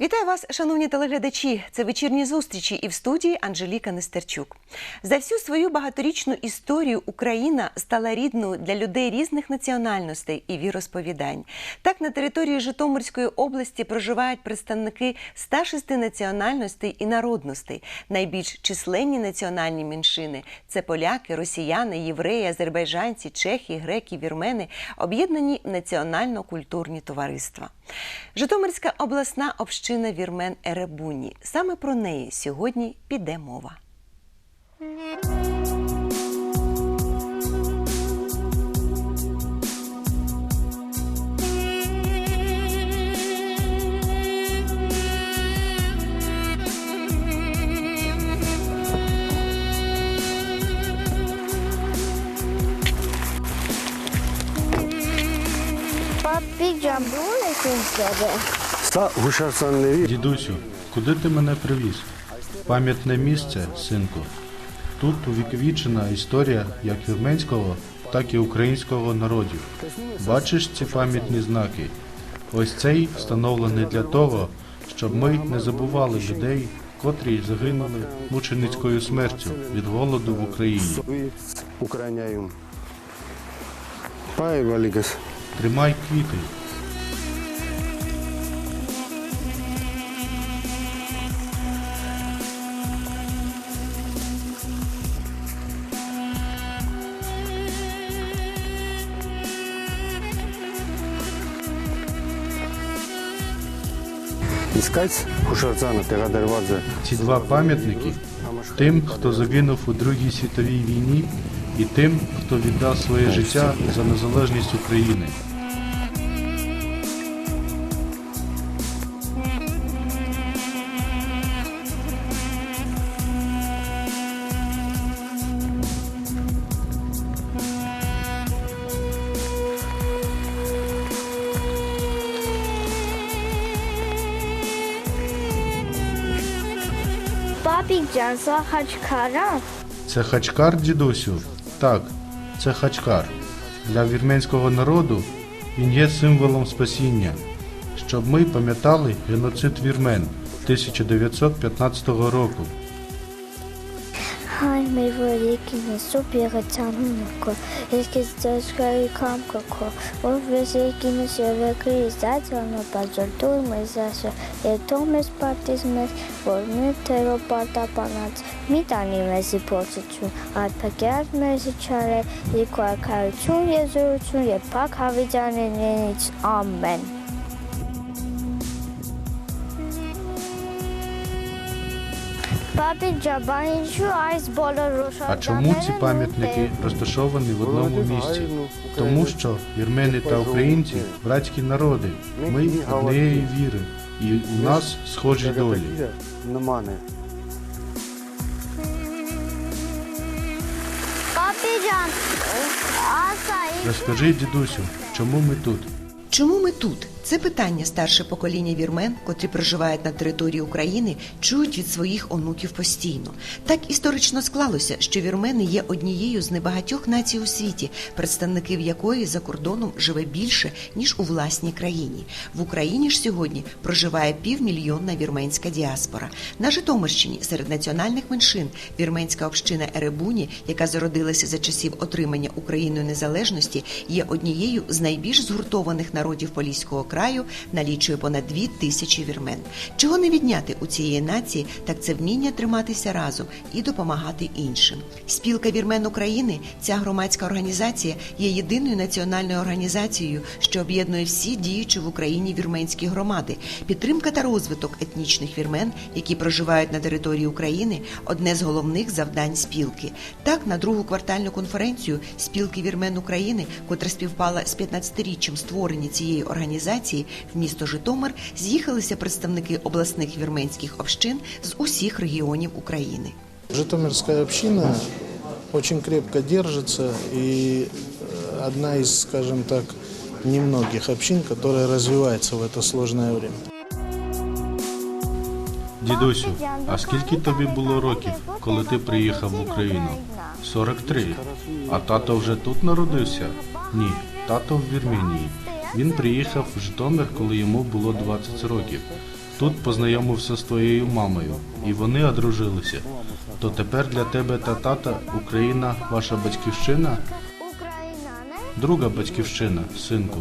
Вітаю вас, шановні телеглядачі. Це вечірні зустрічі і в студії Анжеліка Нестерчук. За всю свою багаторічну історію Україна стала рідною для людей різних національностей і віросповідань. Так на території Житомирської області проживають представники 106 національностей і народностей. Найбільш численні національні меншини це поляки, росіяни, євреї, азербайджанці, чехи, греки, вірмени, об'єднані національно-культурні товариства. Житомирська обласна община вірмен Еребуні. Саме про неї сьогодні піде мова. Папіджа був Дідусю, куди ти мене привіз? Пам'ятне місце, синку. Тут увіковічена історія як вірменського, так і українського народів. Бачиш ці пам'ятні знаки? Ось цей встановлений для того, щоб ми не забували людей, котрі загинули мученицькою смертю від голоду в Україні. Тримай квіти. Ці два пам'ятники тим, хто загинув у Другій світовій війні, і тим, хто віддав своє життя за незалежність України. За хачкара? Це хачкар, дідусю? Так, це хачкар. Для вірменського народу він є символом спасіння, щоб ми пам'ятали геноцид вірмен 1915 року. մեր որ եկին է սուրբ եղեցանուն քո, ես քեզ ծածկարի կամքը քո, ով ես եկին ես ևեկրի զացանո բազորտույ մեզ ասը, եթո մեզ պարտիզ մեզ, որ մեր թերո պարտապանած, մի տանի մեզի փորձություն, արփակյալ մեզի չարել, երկու արքայություն, եզրություն եւ փակ հավիտյանենից ամեն։ А чому ці пам'ятники розташовані в одному місці? Тому що вірмени та українці братські народи. Ми однієї віри, і у нас схожі долі. Розкажи, дідусю, чому ми тут? Чому ми тут? Це питання старше покоління вірмен, котрі проживають на території України, чують від своїх онуків постійно. Так історично склалося, що вірмени є однією з небагатьох націй у світі, представників якої за кордоном живе більше ніж у власній країні. В Україні ж сьогодні проживає півмільйонна вірменська діаспора. На Житомирщині серед національних меншин вірменська община Еребуні, яка зародилася за часів отримання Україною незалежності, є однією з найбільш згуртованих народів Поліського краю, налічує понад дві тисячі вірмен. Чого не відняти у цієї нації, так це вміння триматися разом і допомагати іншим. Спілка вірмен України, ця громадська організація, є єдиною національною організацією, що об'єднує всі діючі в Україні вірменські громади. Підтримка та розвиток етнічних вірмен, які проживають на території України, одне з головних завдань спілки. Так, на другу квартальну конференцію спілки вірмен України, котра співпала з 15-річчям створення цієї організації в місто Житомир, з'їхалися представники обласних вірменських общин з усіх регіонів України. Житомирская община очень крепко держится и э, одна из, скажем так, немногих общин, которая развивается в это сложное время. Дідусю, а скільки тобі було років, коли ти приїхав в Україну? 43. А тато вже тут народився? Ні, тато в Вірменії. Він приїхав в Житомир, коли йому було 20 років. Тут познайомився з твоєю мамою, і вони одружилися. То тепер для тебе та тата Україна ваша батьківщина? Україна, не? Друга батьківщина, синку.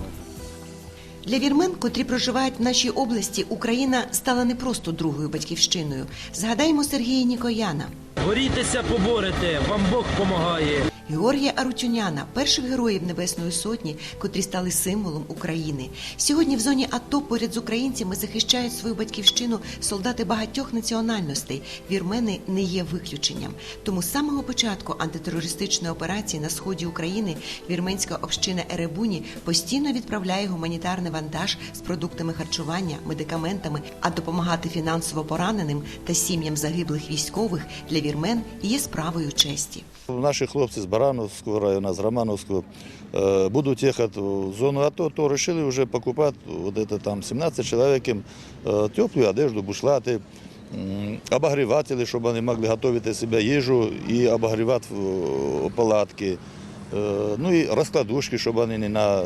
Для вірмен, котрі проживають в нашій області, Україна стала не просто другою батьківщиною. Згадаємо Сергія Нікояна. Борітеся, поборете, вам Бог помагає. Георгія Арутюняна, перших героїв Небесної Сотні, котрі стали символом України. Сьогодні в зоні АТО поряд з українцями захищають свою батьківщину солдати багатьох національностей. Вірмени не є виключенням. Тому з самого початку антитерористичної операції на сході України вірменська община Еребуні постійно відправляє гуманітарний вантаж з продуктами харчування, медикаментами, а допомагати фінансово пораненим та сім'ям загиблих військових для вірмен є справою честі. Наші хлопці з Барановського району, з Романовського е, будуть їхати в зону АТО, то вирішили вже покупати вот там 17 чоловік е, теплу одежду, бушлати, обогрівателі, щоб вони могли готувати себе їжу і обогрівати е, палатки. Ну і розкладушки, щоб вони не на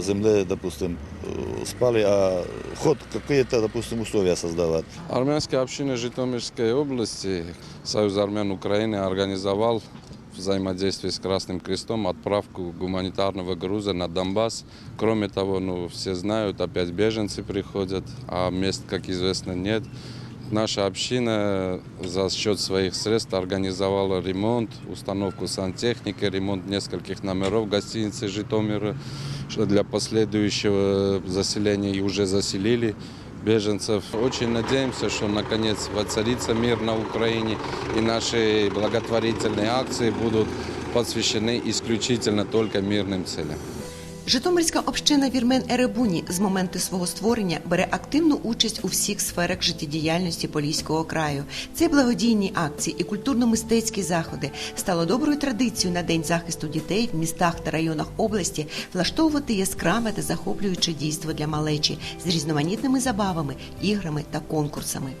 землі, допустим, е, спали, а ход какие-то, допустим, условия создавать. Армянская община Житомирской области, Союз армян Украины организовал взаимодействие с Красным Крестом отправку гуманитарного груза на Донбасс. Кроме того, ну, все знают, опять беженцы приходят, а мест, как известно, нет. Наша община за счет своих средств организовала ремонт, установку сантехники, ремонт нескольких номеров гостиницы Житомира, что для последующего заселения и уже заселили беженцев. Очень надеемся, что наконец воцарится мир на Украине и наши благотворительные акции будут посвящены исключительно только мирным целям. Житомирська община вірмен Еребуні з моменту свого створення бере активну участь у всіх сферах життєдіяльності Поліського краю. Це благодійні акції і культурно-мистецькі заходи стало доброю традицією на День захисту дітей в містах та районах області влаштовувати яскраве та захоплююче дійство для малечі з різноманітними забавами, іграми та конкурсами.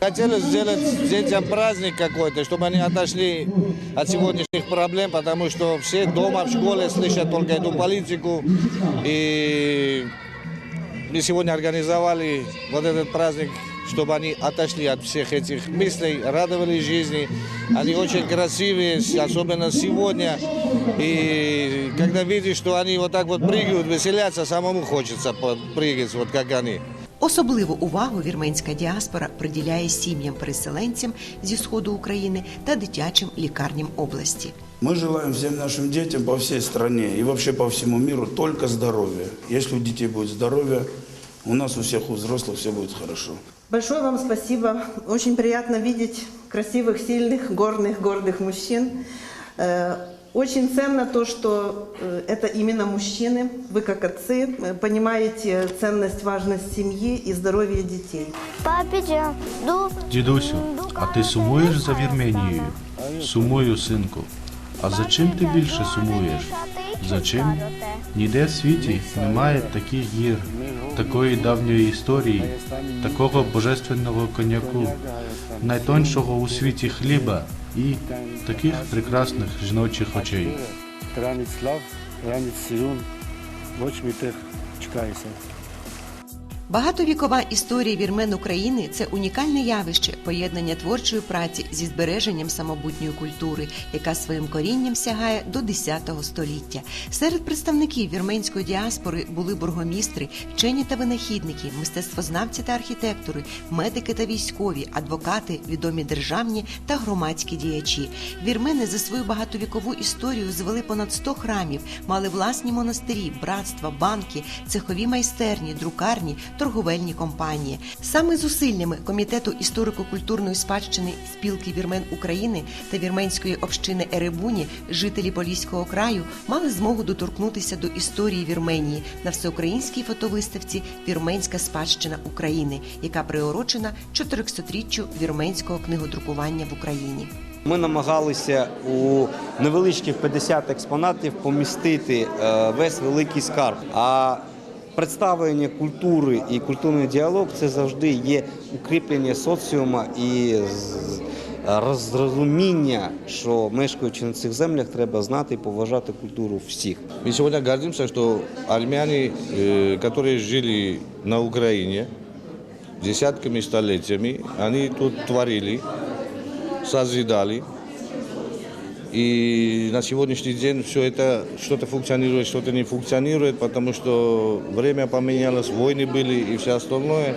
Хотели сделать детям праздник какой-то, чтобы они отошли от сегодняшних проблем, потому что все дома в школе слышат только эту политику. И мы сегодня организовали вот этот праздник, чтобы они отошли от всех этих мыслей, радовались жизни. Они очень красивые, особенно сегодня. И когда видишь, что они вот так вот прыгают, веселятся, самому хочется прыгать, вот как они. Особливу увагу вірменська діаспора приділяє сім'ям-переселенцям зі сходу України та дитячим лікарням області. Мы желаем всем нашим детям по всей стране и вообще по всему миру только здоровья. Если у детей будет здоровье, у нас у всех, у взрослых все будет хорошо. Большое вам спасибо. Очень приятно видеть красивых, сильных, горных, гордых мужчин. Э, Очень ценно то, что э, это именно мужчины. Вы как отцы э, понимаете ценность, важность семьи и здоровья детей. Папіджа, ду. Дідусю, а ти сумуєш за Вірменією? Сумую, синку. А за чим ти більше сумуєш? За чим? Ніде в світі немає таких гір, такої давньої історії, такого божественного коньяку, найтоншого у світі хліба і таких прекрасних жіночих очей. Ранець слав, ранець силун, ноч тих чекається. Багатовікова історія вірмен України це унікальне явище поєднання творчої праці зі збереженням самобутньої культури, яка своїм корінням сягає до X століття. Серед представників вірменської діаспори були бургомістри, вчені та винахідники, мистецтвознавці та архітектори, медики та військові, адвокати, відомі державні та громадські діячі. Вірмени за свою багатовікову історію звели понад 100 храмів, мали власні монастирі, братства, банки, цехові майстерні, друкарні, торговельні компанії. Саме зусиллями комітету історико-культурної спадщини спілки вірмен України та вірменської общини Еребуні жителі Поліського краю мали змогу доторкнутися до історії Вірменії на всеукраїнській фотовиставці Вірменська спадщина України, яка приурочена 400-річчю вірменського книгодрукування в Україні. Ми намагалися у невеличких 50 експонатів помістити е, весь великий скарб. А представлення культури і культурний діалог це завжди є укріплення соціума і з- розрозуміння, що мешкаючи на цих землях, треба знати і поважати культуру всіх. Мы сегодня гордимся, что армяне, э, которые жили на Украине, десятками столетиями. Они тут творили, созидали. И на сегодняшний день все это что-то функционирует, что-то не функционирует, потому что время поменялось, войны были и все остальное.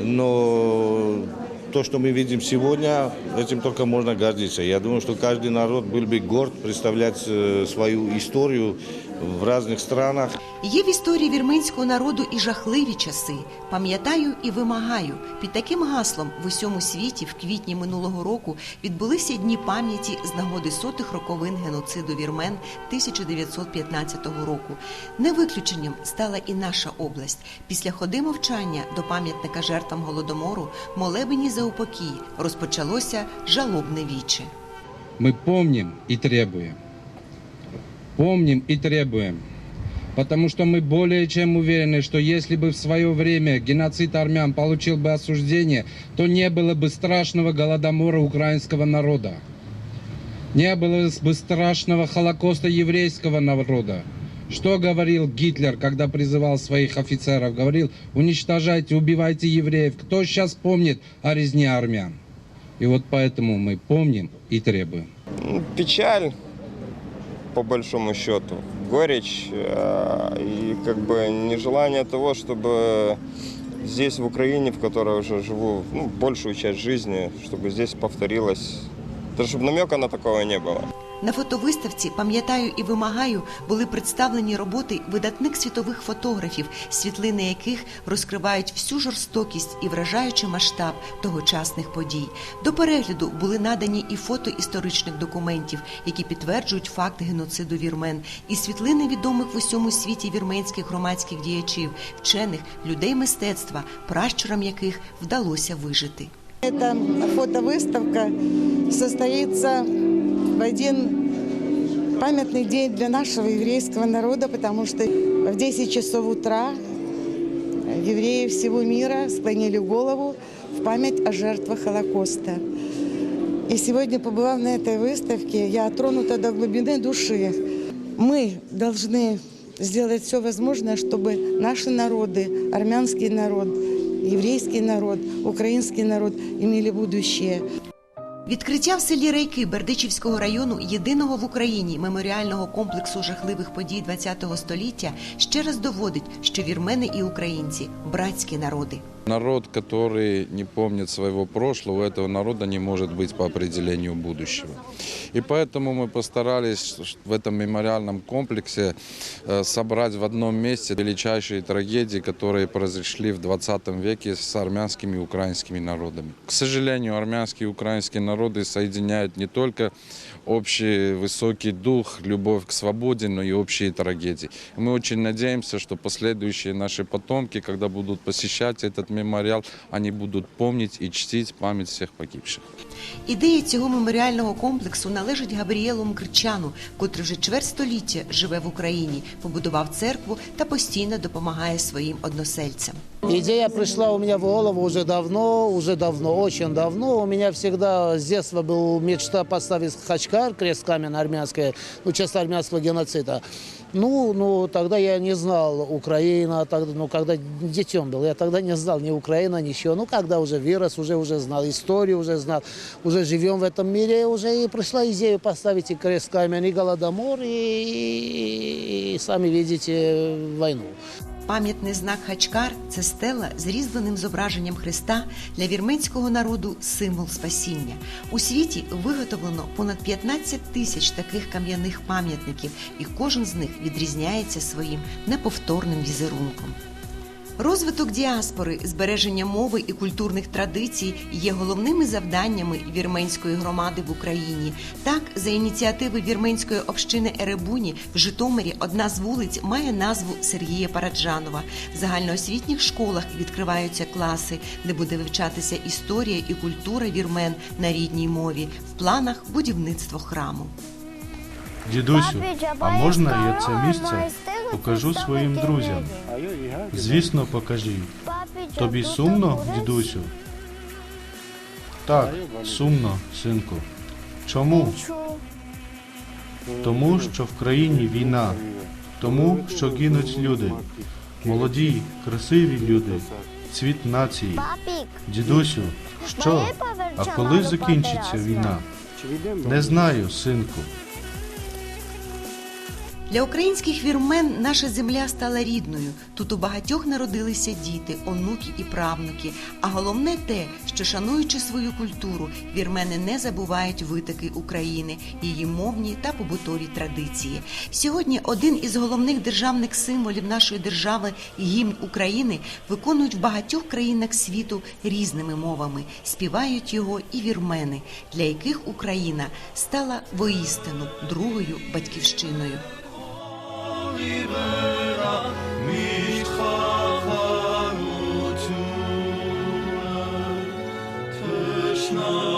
Но то, что мы видим сегодня, этим только можно гордиться. Я думаю, что каждый народ был бы горд представлять э, свою историю в разных странах. Є в історії вірменського народу і жахливі часи. Пам'ятаю і вимагаю. Під таким гаслом в усьому світі в квітні минулого року відбулися дні пам'яті з нагоди сотих роковин геноциду вірмен 1915 року. Не виключенням стала і наша область. Після ходи мовчання до пам'ятника жертвам голодомору молебені за упокій розпочалося жалобне віче. Мы помним и требуем. Помним и требуем. Потому что мы более чем уверены, что если бы в свое время геноцид армян получил бы осуждение, то не было бы страшного голодомора украинского народа. Не было бы страшного холокоста еврейского народа. Что говорил Гитлер, когда призывал своих офицеров? Говорил, уничтожайте, убивайте евреев. Кто сейчас помнит о резне армян? И вот поэтому мы помним и требуем. Печаль, по большому счету, горечь э, и как бы нежелание того, чтобы здесь, в Украине, в которой уже живу ну, большую часть жизни, чтобы здесь повторилось, даже чтобы намека на такого не было. На фотовиставці пам'ятаю і вимагаю були представлені роботи видатних світових фотографів, світлини яких розкривають всю жорстокість і вражаючий масштаб тогочасних подій. До перегляду були надані і фото історичних документів, які підтверджують факт геноциду вірмен, і світлини відомих в усьому світі вірменських громадських діячів, вчених, людей мистецтва, пращурам яких вдалося вижити. Эта фотовыставка состоится в один памятный день для нашего еврейского народа, потому что в 10 часов утра евреи всего мира склонили голову в память о жертвах Холокоста. И сегодня, побывав на этой выставке, я тронута до глубины души. Мы должны сделать все возможное, чтобы наши народы, армянский народ, еврейский народ, украинский народ имели будущее. Відкриття в селі Рейки Бердичівського району єдиного в Україні меморіального комплексу жахливих подій ХХ століття ще раз доводить, що вірмени і українці братські народи. Народ, который не помнит своего прошлого, у этого народа не может быть по определению будущего. И поэтому мы постарались в этом мемориальном комплексе э, собрать в одном месте величайшие трагедии, которые произошли в 20 веке с армянскими и украинскими народами. К сожалению, армянские и украинские народы соединяют не только общий высокий дух, любовь к свободе, но и общие трагедии. И мы очень надеемся, что последующие наши потомки, когда будут посещать этот мемориал, они будут помнить и чтить память всех погибших. Ідея цього меморіального комплексу належить Габріелу Мкрчану, котрий вже чверть століття живе в Україні, побудував церкву та постійно допомагає своїм односельцям. Идея пришла у меня в голову уже давно, уже давно, очень давно. У меня всегда с детства была мечта поставить Хачкар, крест камень армянский, ну, честь армянского геноцида. Ну, ну, тогда я не знал Украина, тогда, ну, когда детем был, я тогда не знал ни Украина, ничего. Ну, когда уже вырос, уже, уже знал историю, уже знал, уже живем в этом мире, уже и пришла идея поставить и крест камень, и Голодомор, и, и сами видите войну. Пам'ятний знак Хачкар це стела з різьбленим зображенням Христа для вірменського народу символ спасіння. У світі виготовлено понад 15 тисяч таких кам'яних пам'ятників, і кожен з них відрізняється своїм неповторним візерунком. Розвиток діаспори, збереження мови і культурних традицій є головними завданнями вірменської громади в Україні. Так, за ініціативи вірменської общини Еребуні в Житомирі одна з вулиць має назву Сергія Параджанова. В загальноосвітніх школах відкриваються класи, де буде вивчатися історія і культура вірмен на рідній мові. В планах будівництво храму. Дідусю, а можна я це місце покажу своїм друзям? Звісно, покажи. Тобі сумно, дідусю? Так, сумно, синку. Чому? Тому, що в країні війна, тому, що гинуть люди, молоді, красиві люди, цвіт нації. Дідусю, що? А коли закінчиться війна? Не знаю, синку. Для українських вірмен наша земля стала рідною. Тут у багатьох народилися діти, онуки і правнуки. А головне те, що шануючи свою культуру, вірмени не забувають витоки України, її мовні та побутові традиції. Сьогодні один із головних державних символів нашої держави гімн України виконують в багатьох країнах світу різними мовами. Співають його і вірмени, для яких Україна стала воістину другою батьківщиною. Krishna.